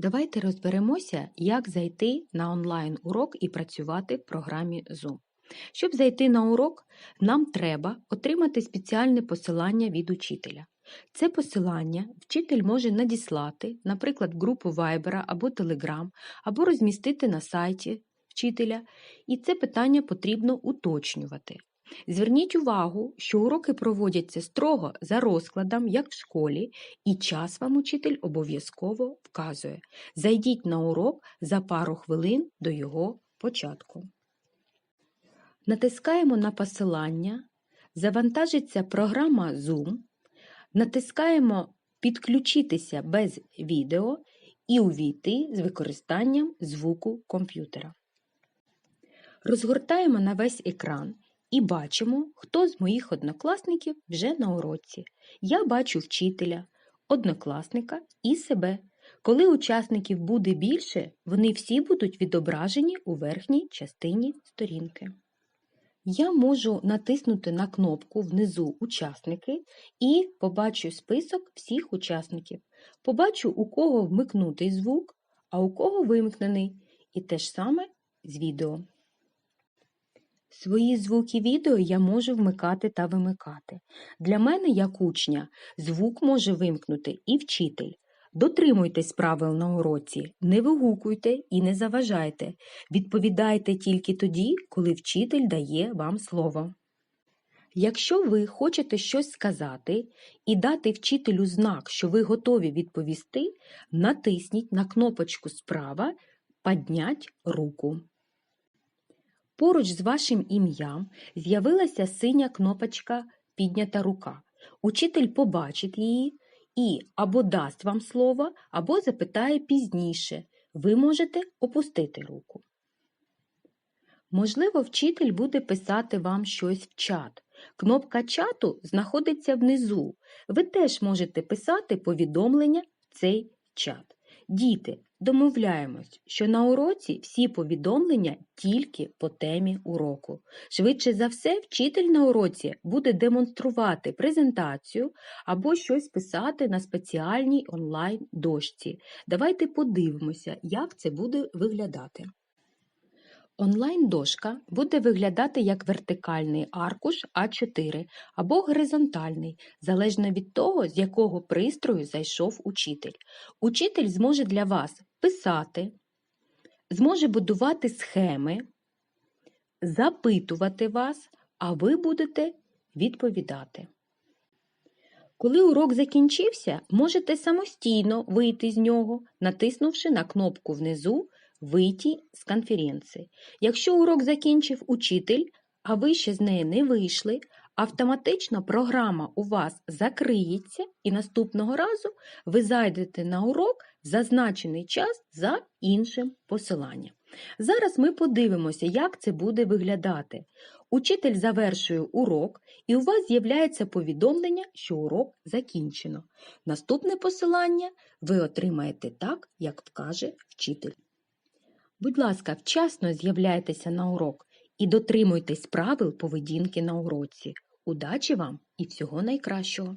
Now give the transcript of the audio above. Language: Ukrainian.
Давайте розберемося, як зайти на онлайн-урок і працювати в програмі Zoom. Щоб зайти на урок, нам треба отримати спеціальне посилання від учителя. Це посилання вчитель може надіслати, наприклад, в групу Viber або Telegram, або розмістити на сайті вчителя, і це питання потрібно уточнювати. Зверніть увагу, що уроки проводяться строго за розкладом, як в школі, і час вам учитель обов'язково вказує. Зайдіть на урок за пару хвилин до його початку. Натискаємо на посилання, завантажиться програма Zoom, натискаємо Підключитися без відео і увійти з використанням звуку комп'ютера. Розгортаємо на весь екран і бачимо, хто з моїх однокласників вже на уроці. Я бачу вчителя, однокласника і себе. Коли учасників буде більше, вони всі будуть відображені у верхній частині сторінки. Я можу натиснути на кнопку внизу Учасники і побачу список всіх учасників. Побачу, у кого вмикнутий звук, а у кого вимкнений, і те ж саме з відео. Свої звуки відео я можу вмикати та вимикати. Для мене, як учня, звук може вимкнути і вчитель. Дотримуйтесь правил на уроці, не вигукуйте і не заважайте. Відповідайте тільки тоді, коли вчитель дає вам слово. Якщо ви хочете щось сказати і дати вчителю знак, що ви готові відповісти, натисніть на кнопочку справа «Поднять руку». Поруч з вашим ім'ям з'явилася синя кнопочка Піднята рука. Учитель побачить її і або дасть вам слово, або запитає пізніше. Ви можете опустити руку. Можливо, вчитель буде писати вам щось в чат. Кнопка чату знаходиться внизу. Ви теж можете писати повідомлення в цей чат. Діти, домовляємось, що на уроці всі повідомлення тільки по темі уроку. Швидше за все, вчитель на уроці буде демонструвати презентацію або щось писати на спеціальній онлайн-дошці. Давайте подивимося, як це буде виглядати. Онлайн-дошка буде виглядати як вертикальний аркуш А4 або горизонтальний, залежно від того, з якого пристрою зайшов учитель. Учитель зможе для вас писати, зможе будувати схеми, запитувати вас, а ви будете відповідати. Коли урок закінчився, можете самостійно вийти з нього, натиснувши на кнопку внизу Вийти з конференції. Якщо урок закінчив учитель, а ви ще з неї не вийшли, автоматично програма у вас закриється і наступного разу ви зайдете на урок в зазначений час за іншим посиланням. Зараз ми подивимося, як це буде виглядати. Учитель завершує урок, і у вас з'являється повідомлення, що урок закінчено. Наступне посилання ви отримаєте так, як вкаже вчитель. Будь ласка, вчасно з'являйтеся на урок і дотримуйтесь правил поведінки на уроці. Удачі вам і всього найкращого!